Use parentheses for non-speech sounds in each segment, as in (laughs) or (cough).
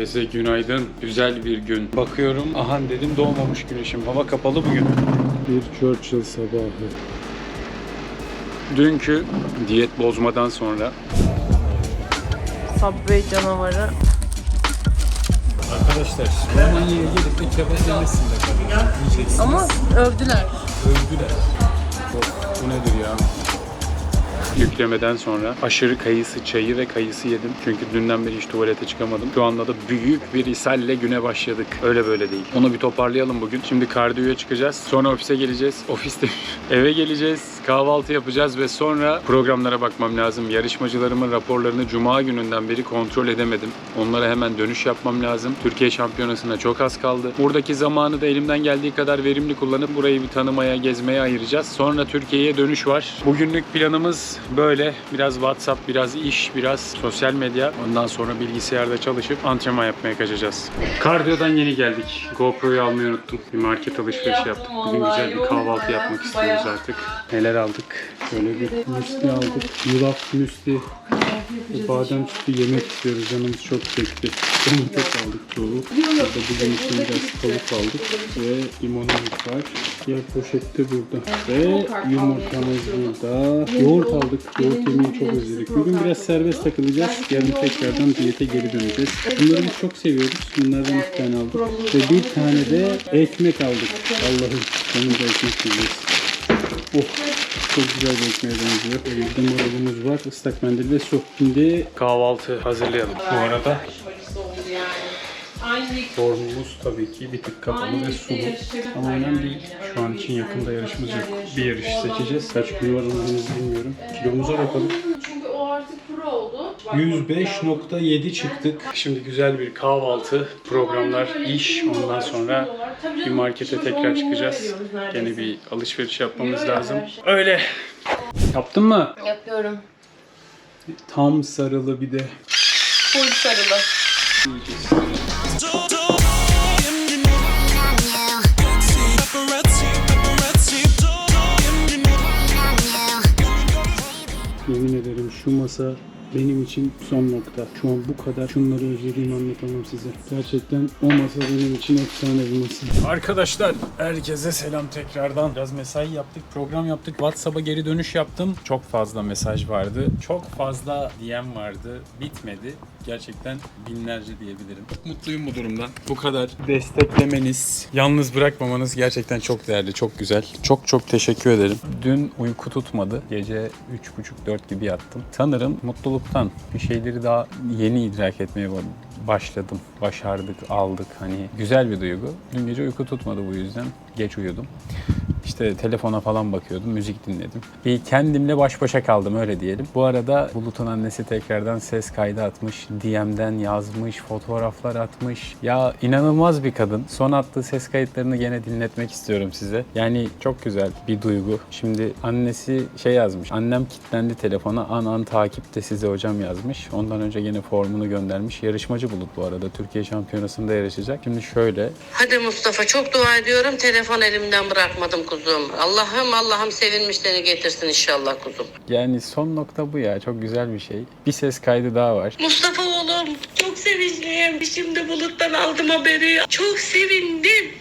Herkese günaydın. Güzel bir gün. Bakıyorum. Aha dedim doğmamış güneşim. Hava kapalı bugün. Bir Churchill sabahı. Dünkü diyet bozmadan sonra Subway canavarı. Arkadaşlar Romanya'ya gelip de kebap yemesin de kadın. Yiyeceksiniz. Ama övdüler. Övgüler. Yüklemeden sonra aşırı kayısı çayı ve kayısı yedim. Çünkü dünden beri hiç tuvalete çıkamadım. Şu anda da büyük bir ishalle güne başladık. Öyle böyle değil. Onu bir toparlayalım bugün. Şimdi kardiyoya çıkacağız. Sonra ofise geleceğiz. (laughs) Ofiste eve geleceğiz. Kahvaltı yapacağız ve sonra programlara bakmam lazım. Yarışmacılarımın raporlarını cuma gününden beri kontrol edemedim. Onlara hemen dönüş yapmam lazım. Türkiye şampiyonasına çok az kaldı. Buradaki zamanı da elimden geldiği kadar verimli kullanıp burayı bir tanımaya, gezmeye ayıracağız. Sonra Türkiye'ye dönüş var. Bugünlük planımız böyle. Biraz WhatsApp, biraz iş, biraz sosyal medya. Ondan sonra bilgisayarda çalışıp antrenman yapmaya kaçacağız. Kardiyodan yeni geldik. GoPro'yu almayı unuttum. Bir market alışverişi yaptık. Bugün güzel bir kahvaltı yapmak istiyoruz artık. Neler aldık? Şöyle bir müsli aldık. Yulaf müsli. Ve Badem sütü yemek istiyoruz. Canımız çok çekti. Domates aldık çoğu. Burada bugün için biraz tavuk aldık. Ve limonumuz var. Diğer poşette burada. Ve yumurtamız burada. Yoğurt aldık. Yoğurt yemeyi çok özledik. Bugün biraz serbest takılacağız. Yarın tekrardan diyete geri döneceğiz. Bunları biz çok seviyoruz. Bunlardan iki tane aldık. Ve bir tane de ekmek aldık. Allah'ım sonunda ekmek yiyeceğiz. Oh çok güzel bir ekmeğe benziyor. Elimde marulumuz var, ıslak mendil ve su. Şimdi Kahvaltı hazırlayalım. Bu arada formumuz tabii ki bir tık kapalı ve sulu. Ama önemli değil. Şu an için yakında yarışımız yok. Bir yarış seçeceğiz. Kaç kilo var onu bilmiyorum. Kilomuza bakalım. Çünkü o artık pro oldu. 105.7 çıktık. Şimdi güzel bir kahvaltı, programlar, iş. Ondan sonra bir markete tekrar çıkacağız. Gene bir alışveriş yapmamız lazım. Öyle. Yaptın mı? Yapıyorum. Tam sarılı bir de. Full sarılı. Yemin ederim şu masa benim için son nokta. Şu an bu kadar şunları özlediğimi anlatamam size. Gerçekten o masa benim için efsane bir masa. Arkadaşlar herkese selam tekrardan. Biraz mesai yaptık, program yaptık. WhatsApp'a geri dönüş yaptım. Çok fazla mesaj vardı. Çok fazla DM vardı. Bitmedi. Gerçekten binlerce diyebilirim. Çok mutluyum bu durumdan. Bu kadar desteklemeniz, yalnız bırakmamanız gerçekten çok değerli, çok güzel. Çok çok teşekkür ederim. Dün uyku tutmadı. Gece 3.30-4 gibi yattım. Sanırım mutluluktan bir şeyleri daha yeni idrak etmeye başladım. Başardık, aldık. Hani güzel bir duygu. Dün gece uyku tutmadı bu yüzden. Geç uyudum. İşte telefona falan bakıyordum, müzik dinledim. Bir kendimle baş başa kaldım öyle diyelim. Bu arada Bulut'un annesi tekrardan ses kaydı atmış, DM'den yazmış, fotoğraflar atmış. Ya inanılmaz bir kadın. Son attığı ses kayıtlarını gene dinletmek istiyorum size. Yani çok güzel bir duygu. Şimdi annesi şey yazmış. Annem kilitlendi telefona. An an takipte size hocam yazmış. Ondan önce gene formunu göndermiş. Yarışmacı Bulut bu arada. Türkiye Şampiyonası'nda yarışacak. Şimdi şöyle. Hadi Mustafa çok dua ediyorum. Telefon elimden bırakmadım kuzum. Allah'ım Allah'ım sevinmişlerini getirsin inşallah kuzum. Yani son nokta bu ya. Çok güzel bir şey. Bir ses kaydı daha var. Mustafa oğlum çok sevinçliyim. Şimdi buluttan aldım haberi. Çok sevindim.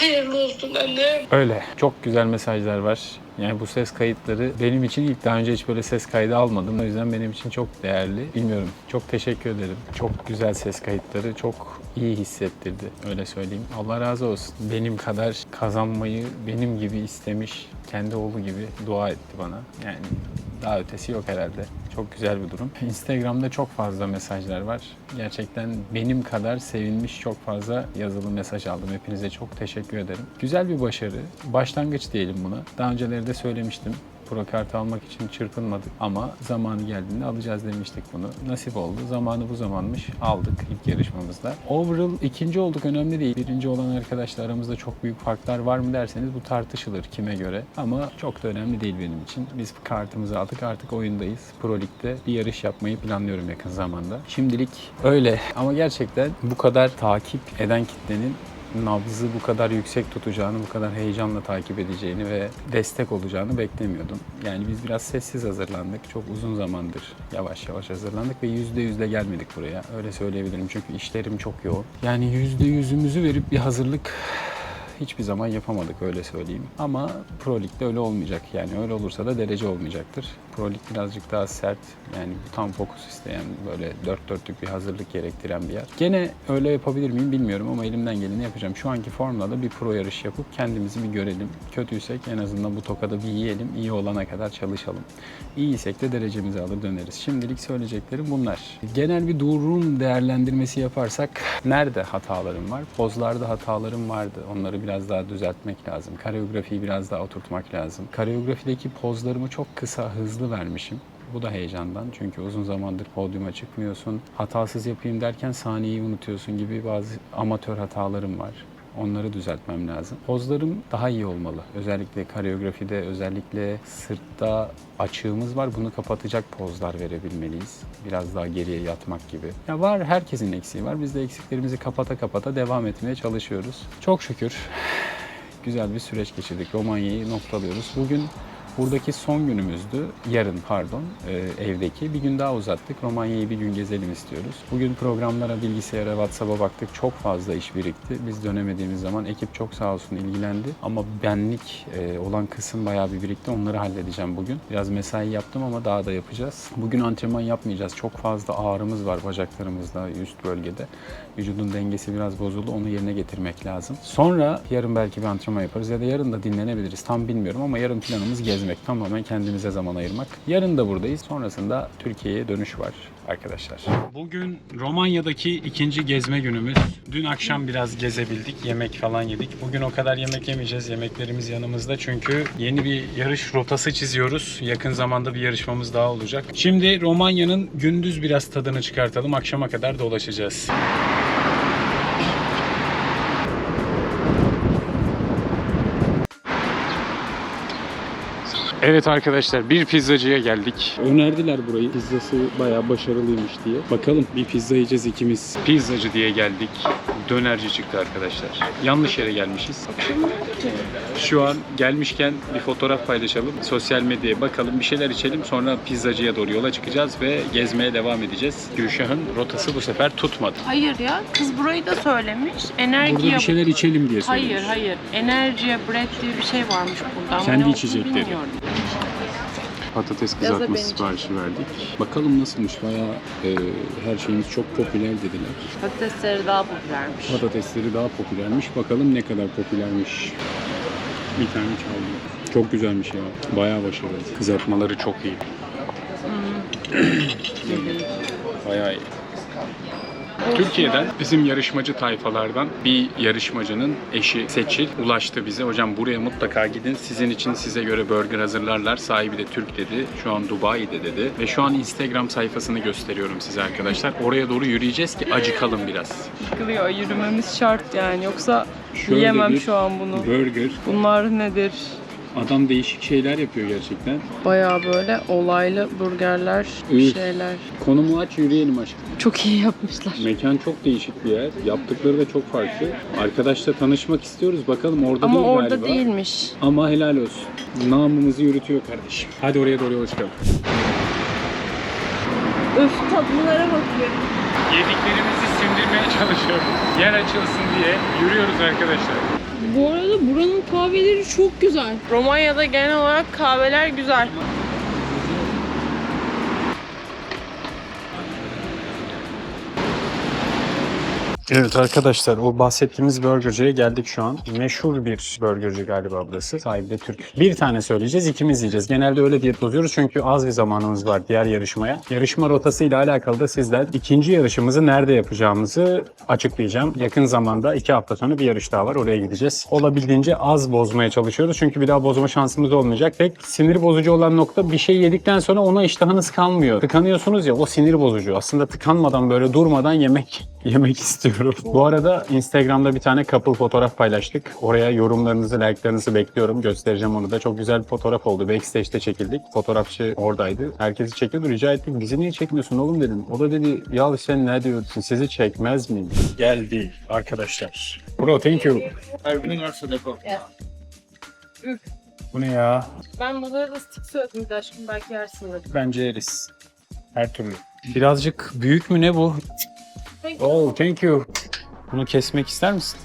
Hayırlı olsun annem. Öyle. Çok güzel mesajlar var. Yani bu ses kayıtları benim için ilk daha önce hiç böyle ses kaydı almadım. O yüzden benim için çok değerli. Bilmiyorum. Çok teşekkür ederim. Çok güzel ses kayıtları. Çok iyi hissettirdi. Öyle söyleyeyim. Allah razı olsun. Benim kadar kazanmayı benim gibi istemiş, kendi oğlu gibi dua etti bana. Yani daha ötesi yok herhalde. Çok güzel bir durum. Instagram'da çok fazla mesajlar var. Gerçekten benim kadar sevinmiş çok fazla yazılı mesaj aldım. Hepinize çok teşekkür ederim. Güzel bir başarı. Başlangıç diyelim buna. Daha önceleri de söylemiştim. Pro kartı almak için çırpınmadık ama zamanı geldiğinde alacağız demiştik bunu. Nasip oldu. Zamanı bu zamanmış. Aldık ilk yarışmamızda. Overall ikinci olduk önemli değil. Birinci olan arkadaşlar aramızda çok büyük farklar var mı derseniz bu tartışılır kime göre. Ama çok da önemli değil benim için. Biz kartımızı aldık artık oyundayız. Pro Lig'de bir yarış yapmayı planlıyorum yakın zamanda. Şimdilik öyle ama gerçekten bu kadar takip eden kitlenin nabzı bu kadar yüksek tutacağını, bu kadar heyecanla takip edeceğini ve destek olacağını beklemiyordum. Yani biz biraz sessiz hazırlandık. Çok uzun zamandır yavaş yavaş hazırlandık ve yüzde yüzle gelmedik buraya. Öyle söyleyebilirim çünkü işlerim çok yoğun. Yani yüzde yüzümüzü verip bir hazırlık hiçbir zaman yapamadık öyle söyleyeyim. Ama Pro Lig'de öyle olmayacak. Yani öyle olursa da derece olmayacaktır. Pro Lig birazcık daha sert yani tam fokus isteyen böyle dört dörtlük bir hazırlık gerektiren bir yer. Gene öyle yapabilir miyim bilmiyorum ama elimden geleni yapacağım. Şu anki formla da bir pro yarış yapıp kendimizi bir görelim. Kötüysek en azından bu tokadı bir yiyelim. İyi olana kadar çalışalım. İyiysek de derecemizi alır döneriz. Şimdilik söyleyeceklerim bunlar. Genel bir durum değerlendirmesi yaparsak nerede hatalarım var? Pozlarda hatalarım vardı. Onları biraz daha düzeltmek lazım. Koreografiyi biraz daha oturtmak lazım. Koreografideki pozlarımı çok kısa, hızlı vermişim. Bu da heyecandan çünkü uzun zamandır podyuma çıkmıyorsun. Hatasız yapayım derken saniyeyi unutuyorsun gibi bazı amatör hatalarım var. Onları düzeltmem lazım. Pozlarım daha iyi olmalı. Özellikle koreografide, özellikle sırtta açığımız var. Bunu kapatacak pozlar verebilmeliyiz. Biraz daha geriye yatmak gibi. Ya var herkesin eksiği var. Biz de eksiklerimizi kapata kapata devam etmeye çalışıyoruz. Çok şükür güzel bir süreç geçirdik. Romanya'yı noktalıyoruz. Bugün buradaki son günümüzdü. Yarın pardon e, evdeki. Bir gün daha uzattık. Romanya'yı bir gün gezelim istiyoruz. Bugün programlara, bilgisayara, WhatsApp'a baktık. Çok fazla iş birikti. Biz dönemediğimiz zaman ekip çok sağ olsun ilgilendi. Ama benlik e, olan kısım bayağı bir birikti. Onları halledeceğim bugün. Biraz mesai yaptım ama daha da yapacağız. Bugün antrenman yapmayacağız. Çok fazla ağrımız var bacaklarımızda, üst bölgede. Vücudun dengesi biraz bozuldu. Onu yerine getirmek lazım. Sonra yarın belki bir antrenman yaparız ya da yarın da dinlenebiliriz. Tam bilmiyorum ama yarın planımız gezmek. Tamamen kendimize zaman ayırmak. Yarın da buradayız. Sonrasında Türkiye'ye dönüş var arkadaşlar. Bugün Romanya'daki ikinci gezme günümüz. Dün akşam biraz gezebildik. Yemek falan yedik. Bugün o kadar yemek yemeyeceğiz. Yemeklerimiz yanımızda çünkü yeni bir yarış rotası çiziyoruz. Yakın zamanda bir yarışmamız daha olacak. Şimdi Romanya'nın gündüz biraz tadını çıkartalım. Akşama kadar dolaşacağız. Evet arkadaşlar bir pizzacıya geldik. Önerdiler burayı. Pizzası bayağı başarılıymış diye. Bakalım bir pizza yiyeceğiz ikimiz. Pizzacı diye geldik. Dönerci çıktı arkadaşlar. Yanlış yere gelmişiz. Şu an gelmişken bir fotoğraf paylaşalım. Sosyal medyaya bakalım bir şeyler içelim. Sonra pizzacıya doğru yola çıkacağız ve gezmeye devam edeceğiz. Gülşah'ın rotası bu sefer tutmadı. Hayır ya kız burayı da söylemiş. Burada Enerjiye... bir şeyler içelim diye söylemiş. Hayır hayır. Enerjiye bread diye bir şey varmış burada. Ama Kendi içecekleri. bilmiyorum. Patates benziyor. siparişi verdik. Bakalım nasılmış. Bayağı e, her şeyimiz çok popüler dediler. Patatesleri daha popülermiş. Patatesleri daha popülermiş. Bakalım ne kadar popülermiş. Bir tane çaldım. Çok güzelmiş ya. Bayağı başarılı. Kızartmaları çok iyi. (clears throat) Bayağı iyi. Türkiye'den bizim yarışmacı tayfalardan bir yarışmacının eşi Seçil ulaştı bize. Hocam buraya mutlaka gidin. Sizin için size göre burger hazırlarlar. Sahibi de Türk dedi. Şu an Dubai'de dedi. Ve şu an Instagram sayfasını gösteriyorum size arkadaşlar. Oraya doğru yürüyeceğiz ki acıkalım biraz. Sıkılıyor. Yürümemiz şart yani. Yoksa Şöyle yiyemem bir şu an bunu. Burger. Bunlar nedir? Adam değişik şeyler yapıyor gerçekten. Baya böyle olaylı burgerler, bir şeyler. Konumu aç yürüyelim aşkım. Çok iyi yapmışlar. Mekan çok değişik bir yer. Yaptıkları da çok farklı. Arkadaşla tanışmak istiyoruz. Bakalım orada Ama değil orada galiba. değilmiş. Ama helal olsun. Namımızı yürütüyor kardeşim. Hadi oraya doğru yola çıkalım. Öf tatlılara bakıyor. Yediklerimizi sindirmeye çalışıyoruz. Yer açılsın diye yürüyoruz arkadaşlar. Bu arada buranın kahveleri çok güzel. Romanya'da genel olarak kahveler güzel. Evet arkadaşlar o bahsettiğimiz burgerciye geldik şu an. Meşhur bir burgerci galiba burası. Sahibi de Türk. Bir tane söyleyeceğiz, ikimiz yiyeceğiz. Genelde öyle diyet bozuyoruz çünkü az bir zamanımız var diğer yarışmaya. Yarışma rotası ile alakalı da sizden ikinci yarışımızı nerede yapacağımızı açıklayacağım. Yakın zamanda iki hafta sonra bir yarış daha var. Oraya gideceğiz. Olabildiğince az bozmaya çalışıyoruz. Çünkü bir daha bozma şansımız olmayacak. Tek sinir bozucu olan nokta bir şey yedikten sonra ona iştahınız kalmıyor. Tıkanıyorsunuz ya o sinir bozucu. Aslında tıkanmadan böyle durmadan yemek yemek (laughs) istiyorum. Bu arada Instagram'da bir tane couple fotoğraf paylaştık. Oraya yorumlarınızı, like'larınızı bekliyorum. Göstereceğim onu da. Çok güzel bir fotoğraf oldu. Backstage'de çekildik. Fotoğrafçı oradaydı. Herkesi çekiyordu. Rica ettik. Bizi niye çekmiyorsun oğlum dedim. O da dedi ya sen ne diyorsun? Sizi çekmez miyim? Geldi arkadaşlar. Bro thank you. Bu ne ya? Ben bunlara da stick söyledim bir de aşkım belki yersin dedim. Bence yeriz. Her türlü. Birazcık büyük mü ne bu? Thank you. Oh thank you. Bunu kesmek ister misin?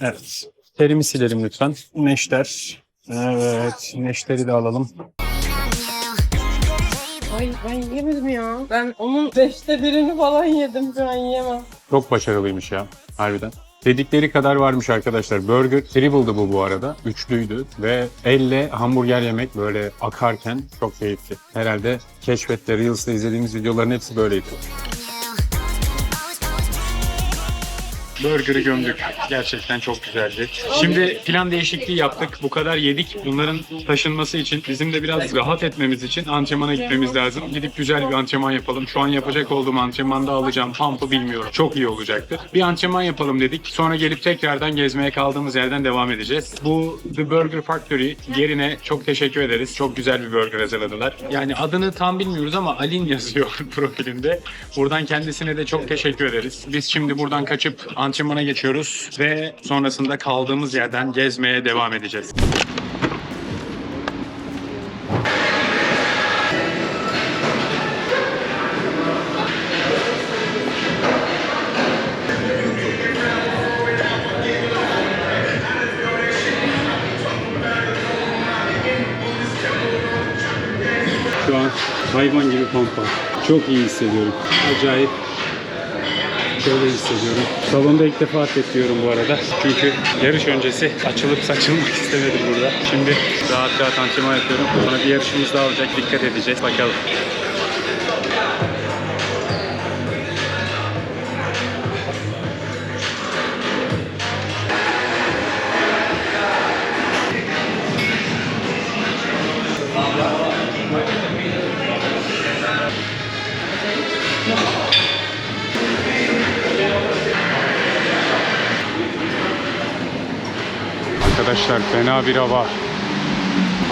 Evet. Terimi silelim lütfen. Neşter. Evet. Neşteri de alalım. Ay ben yemedim ya. Ben onun beşte birini falan yedim an yiyemem. Çok başarılıymış ya. Harbiden. Dedikleri kadar varmış arkadaşlar. Burger triple'dı bu bu arada. Üçlüydü ve elle hamburger yemek böyle akarken çok keyifli. Herhalde Keşfet'te, Reels'te izlediğimiz videoların hepsi böyleydi. Burger'ı gömdük. Gerçekten çok güzeldi. Şimdi plan değişikliği yaptık. Bu kadar yedik. Bunların taşınması için bizim de biraz rahat etmemiz için antrenmana gitmemiz lazım. Gidip güzel bir antrenman yapalım. Şu an yapacak olduğum antrenmanda alacağım pump'ı bilmiyorum. Çok iyi olacaktır. Bir antrenman yapalım dedik. Sonra gelip tekrardan gezmeye kaldığımız yerden devam edeceğiz. Bu The Burger Factory yerine çok teşekkür ederiz. Çok güzel bir burger hazırladılar. Yani adını tam bilmiyoruz ama Alin yazıyor (laughs) profilinde. Buradan kendisine de çok teşekkür ederiz. Biz şimdi buradan kaçıp antrenmana geçiyoruz ve sonrasında kaldığımız yerden gezmeye devam edeceğiz. Şu an hayvan gibi pampa. Çok iyi hissediyorum. Acayip şöyle hissediyorum. Salonda ilk defa atlet diyorum bu arada. Çünkü yarış öncesi açılıp saçılmak (laughs) istemedim burada. Şimdi rahat rahat antrenman yapıyorum. Sonra bir yarışımız daha olacak. Dikkat edeceğiz. Bakalım. Fena bir hava.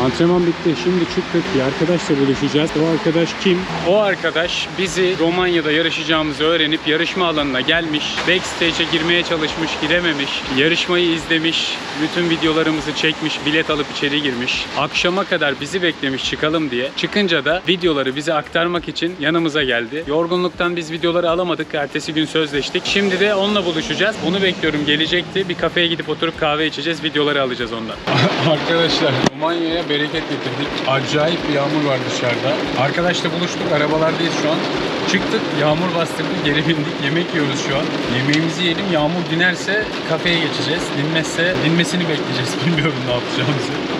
Antrenman bitti. Şimdi çıktık. Bir arkadaşla buluşacağız. O arkadaş kim? O arkadaş bizi Romanya'da yarışacağımızı öğrenip yarışma alanına gelmiş. Backstage'e girmeye çalışmış, girememiş. Yarışmayı izlemiş, bütün videolarımızı çekmiş, bilet alıp içeri girmiş. Akşama kadar bizi beklemiş çıkalım diye. Çıkınca da videoları bize aktarmak için yanımıza geldi. Yorgunluktan biz videoları alamadık. Ertesi gün sözleştik. Şimdi de onunla buluşacağız. Onu bekliyorum. Gelecekti. Bir kafeye gidip oturup kahve içeceğiz. Videoları alacağız ondan. (laughs) Arkadaşlar Romanya'ya bereket getirdik. Acayip bir yağmur var dışarıda. Arkadaşla buluştuk. Arabalardayız şu an. Çıktık. Yağmur bastırdı. Geri bindik. Yemek yiyoruz şu an. Yemeğimizi yiyelim. Yağmur dinerse kafeye geçeceğiz. Dinmezse dinmesini bekleyeceğiz. (laughs) Bilmiyorum ne yapacağımızı.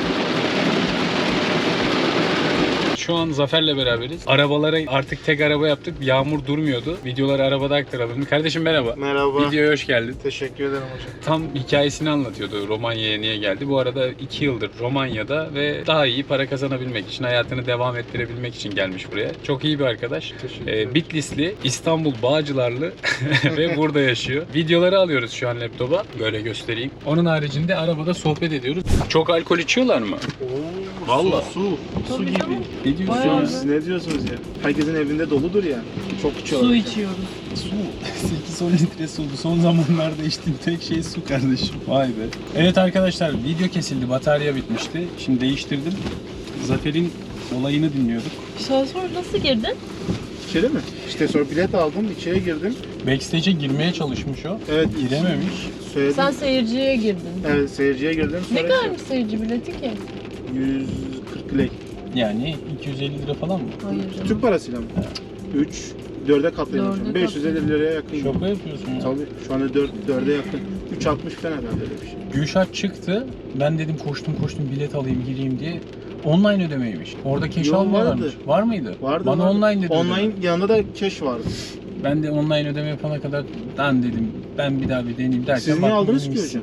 Şu an Zafer'le beraberiz. Arabalara artık tek araba yaptık. Yağmur durmuyordu. Videoları arabada aktaralım. Kardeşim merhaba. Merhaba. Videoya hoş geldin. Teşekkür ederim hocam. Tam hikayesini anlatıyordu Romanya'ya niye geldi. Bu arada 2 yıldır Romanya'da ve daha iyi para kazanabilmek için, hayatını devam ettirebilmek için gelmiş buraya. Çok iyi bir arkadaş. Ee, Bitlisli, İstanbul Bağcılarlı (laughs) ve burada yaşıyor. Videoları alıyoruz şu an laptopa. Böyle göstereyim. Onun haricinde arabada sohbet ediyoruz. Çok alkol içiyorlar mı? Oo, Vallahi. Su, su, su gibi. Ne diyorsun Bayağı. ya? Siz ne diyorsunuz ya? Herkesin evinde doludur ya. Çok içiyorlar. Su içiyoruz. Su. 8-10 (laughs) litre su. Son zamanlarda içtiğim tek şey su kardeşim. Vay be. Evet arkadaşlar video kesildi. Batarya bitmişti. Şimdi değiştirdim. Zafer'in olayını dinliyorduk. Şansör nasıl girdin? İçeri mi? İşte sonra bilet aldım, içeri girdim. Backstage'e girmeye çalışmış o. Evet, Girememiş. söyledim. Sen seyirciye girdin. Evet, seyirciye girdim. Sonra Ne kadarmış seyirci bileti ki? işte 140 lek. Yani 250 lira falan mı? Hayır. Türk parasıyla mı? 3, 4'e katlayalım. Dörde 550 liraya yakın. Şaka yapıyorsun ya. Tabii şu anda 4, 4'e yakın. 3.60 falan herhalde öyle bir şey. Gülşat çıktı. Ben dedim koştum koştum bilet alayım gireyim diye. Online ödemeymiş. Orada keş Yo, almıyorlarmış. vardı. Var mıydı? Vardı Bana vardı. online dedi. Online yanında da cash vardı. Ben de online ödeme yapana kadar lan dedim ben bir daha bir deneyeyim derken Siz niye baktım aldınız ki dedim, hocam?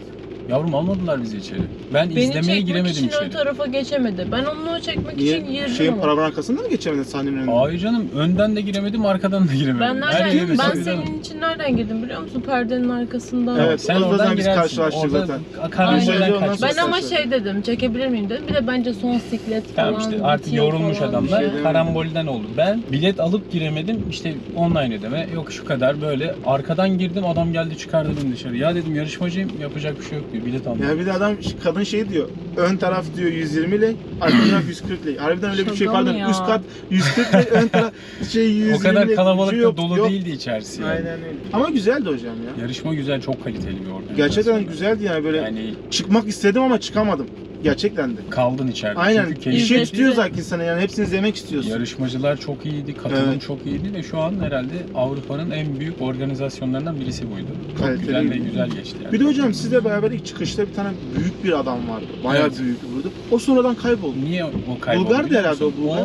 Yavrum almadılar bizi içeri. Ben Beni izlemeye çekmek giremedim için içeri. ön tarafa geçemedi. Ben onu çekmek için Niye? girdim Şeyin ama. paravan arkasında mı geçemedin sahnenin önünde? Hayır canım önden de giremedim arkadan da giremedim. Ben Her yere nereden, ben mesaj senin için nereden girdim biliyor musun? Perdenin arkasından. Evet, sen orada oradan zaten biz girersin. karşılaştık Orada zaten. karanlıktan Aynen. Ben ama Saçma. şey dedim, çekebilir miyim dedim. Bir de bence son siklet falan. Tamam işte artık bitiyor yorulmuş falan. adamlar. şey demedim. Karambolden oldu. Ben bilet alıp giremedim. İşte online ödeme. Yok şu kadar böyle. Arkadan girdim adam geldi çıkardı beni dışarı. Ya dedim yarışmacıyım yapacak bir şey yok diyor. Bilet aldım. Ya bir de adam kadın şey diyor. Ön taraf diyor 120 ile, arka (clears throat) taraf 140 ile. Harbiden öyle bir şey Şaka mı pardon. ya? Üst kat 140 ile, ön taraf şey 120 o kadar kalabalık da dolu yok. değildi içerisi. yani. Aynen öyle. Ama güzeldi hocam ya. Yarışma güzel, çok kaliteli bir organizasyon. Gerçekten güzeldi yani böyle Yani çıkmak istedim ama çıkamadım. Gerçekten de. kaldın içeride. Aynen. Çünkü Bir şey tutuyor zaten insana yani hepsini izlemek istiyorsun. Yarışmacılar çok iyiydi, katılım Evet. çok iyiydi ve şu an herhalde Avrupa'nın en büyük organizasyonlarından birisi buydu. Çok Kaliteli. güzel ve güzel geçti yani. Bir de hocam sizle beraber ilk çıkışta bir tane büyük bir adam vardı. Bayağı Evet. büyük burada. O sonradan kayboldu. Niye o kayboldu Bulgardı biliyor herhalde o? Bulgar.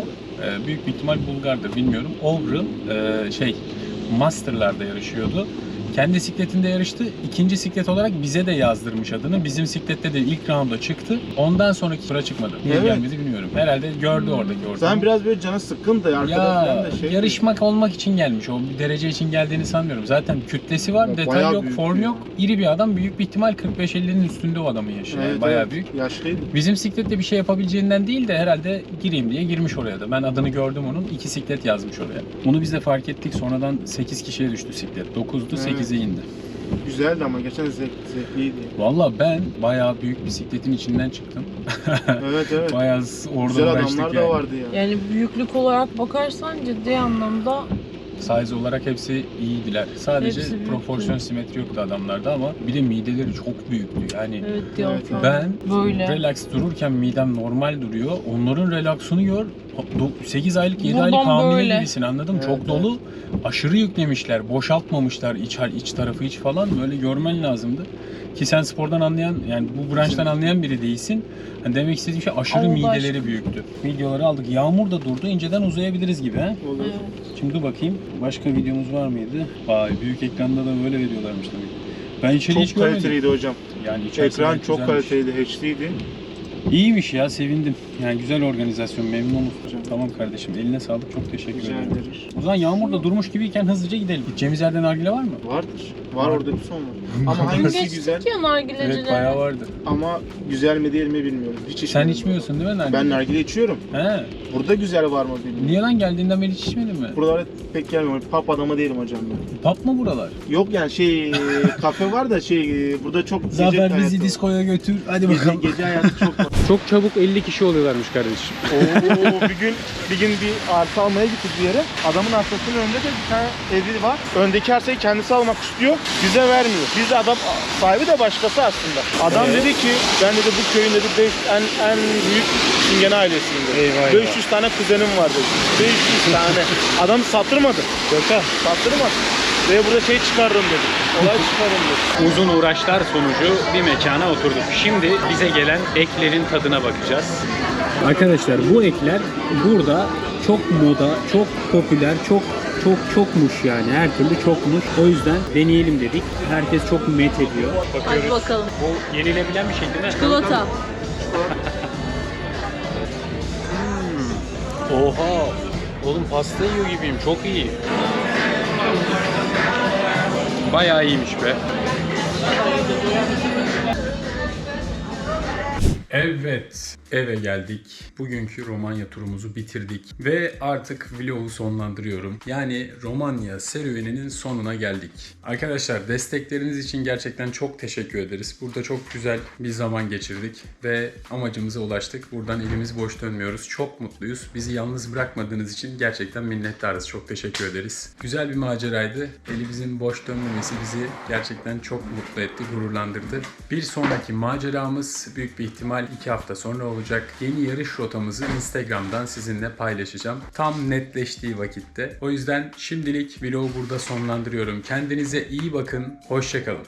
e, büyük bir ihtimal Bulgardır bilmiyorum. Overall e, şey Master'larda yarışıyordu. Kendi sikletinde yarıştı. İkinci siklet olarak bize de yazdırmış adını. Bizim siklette de ilk rounda çıktı. Ondan sonraki tura çıkmadı. Niye Evet. gelmedi bilmiyorum. Herhalde gördü oradaki ortamı. Zaten biraz böyle canı sıkkın da arkada ya da şey. yarışmak olmak için gelmiş. O bir derece için geldiğini sanmıyorum. Zaten kütlesi var, Ya detay bayağı yok, büyük form yok. İri bir adam. Büyük bir ihtimal 45-50'nin üstünde o adamın yaşı. Yani Evet, bayağı evet. büyük. Yaşlıydı. Bizim siklette bir şey yapabileceğinden değil de herhalde gireyim diye girmiş oraya da. Ben adını gördüm onun. iki siklet yazmış oraya. Bunu biz de fark ettik. Sonradan 8 kişiye düştü siklet. 9'du Evet. 8'e indi. Güzeldi ama geçen zevk, zevkliydi. Valla ben bayağı büyük bir sikletin içinden çıktım. evet evet. (laughs) bayağı orada Güzel uğraştık adamlar yani. da vardı ya. Yani büyüklük olarak bakarsan ciddi anlamda Size olarak hepsi iyiydiler. Sadece Hepsi proporsiyon simetri yoktu adamlarda ama bir de mideleri çok büyüktü. Yani evet ben Böyle. relax dururken midem normal duruyor. Onların relaksını gör. 8 aylık 7 Buradan aylık hamile böyle. gibisin anladın mı? Evet, Çok evet. dolu. Aşırı yüklemişler. Boşaltmamışlar iç, iç tarafı iç falan. Böyle görmen lazımdı. Ki sen spordan anlayan yani bu branştan anlayan biri değilsin. Hani demek istediğim şey aşırı Allah mideleri aşkına. büyüktü. Videoları aldık. Yağmur da durdu. İnceden uzayabiliriz gibi ha. Olur. Evet. Şimdi dur bakayım. Başka videomuz var mıydı? Vay büyük ekranda da böyle veriyorlarmış demek. Ben içeri hiç Çok görmedim. kaliteliydi hocam. Yani Ekran çok güzelmiş. kaliteliydi, HD'ydi. İyiymiş ya sevindim. Yani güzel organizasyon memnunum. Tamam kardeşim eline sağlık çok teşekkür Rica ederim. ederiz. O zaman yağmur da durmuş gibiyken hızlıca gidelim. Gideceğimiz yerde nargile var mı? Vardır. Var orada bir son var. (laughs) Ama hangisi geçtik güzel ya nargilecilere. Evet bayağı vardı. ama güzel mi değil mi bilmiyorum. Hiç Sen içmiyorsun değil mi nargile? Ben nargile içiyorum. He. Burada güzel var mı bilmiyorum. Niye lan geldiğinden beri hiç içmedin mi? Buralara pek gelmiyorum. Pub adamı değilim hocam ben. Pub mı buralar? Yok yani şey (laughs) kafe var da şey e, burada çok gece Zafer bizi var. diskoya götür. Hadi Gece, gece hayatı çok var. (laughs) Çok çabuk 50 kişi oluyorlarmış kardeşim. Oo, bir gün bir gün bir arsa almaya gittik bir yere. Adamın arsasının önünde de bir tane evi var. Öndeki arsayı kendisi almak istiyor. Bize vermiyor. Biz adam sahibi de başkası aslında. Adam dedi ki ben dedi bu köyün dedi beş, en en büyük Çingene ailesiyim dedi. Eyvah, eyvah. 500 tane kuzenim var dedi. 500 tane. Adam sattırmadı. Şaka. Sattırmadı. Ve burada şey çıkarırım dedi. Olay çıkarırım dedi. Uzun uğraşlar sonucu bir mekana oturduk. Şimdi bize gelen eklerin tadına bakacağız. Arkadaşlar bu ekler burada çok moda, çok popüler, çok çok çokmuş yani. Her türlü çokmuş. O yüzden deneyelim dedik. Herkes çok met ediyor. Hadi bakalım. Bu yenilebilen bir şey değil mi? Çikolata. Oha! Oğlum pasta yiyor gibiyim. Çok iyi. Bayağı iyiymiş be. Evet, eve geldik. Bugünkü Romanya turumuzu bitirdik ve artık vlogu sonlandırıyorum. Yani Romanya serüveninin sonuna geldik. Arkadaşlar destekleriniz için gerçekten çok teşekkür ederiz. Burada çok güzel bir zaman geçirdik ve amacımıza ulaştık. Buradan elimiz boş dönmüyoruz. Çok mutluyuz. Bizi yalnız bırakmadığınız için gerçekten minnettarız. Çok teşekkür ederiz. Güzel bir maceraydı. Elimizin boş dönmemesi bizi gerçekten çok mutlu etti, gururlandırdı. Bir sonraki maceramız büyük bir ihtimal iki hafta sonra olacak. Yeni yarış rotamızı Instagram'dan sizinle paylaşacağım. Tam netleştiği vakitte. O yüzden şimdilik vlogu burada sonlandırıyorum. Kendinize iyi bakın. Hoşçakalın.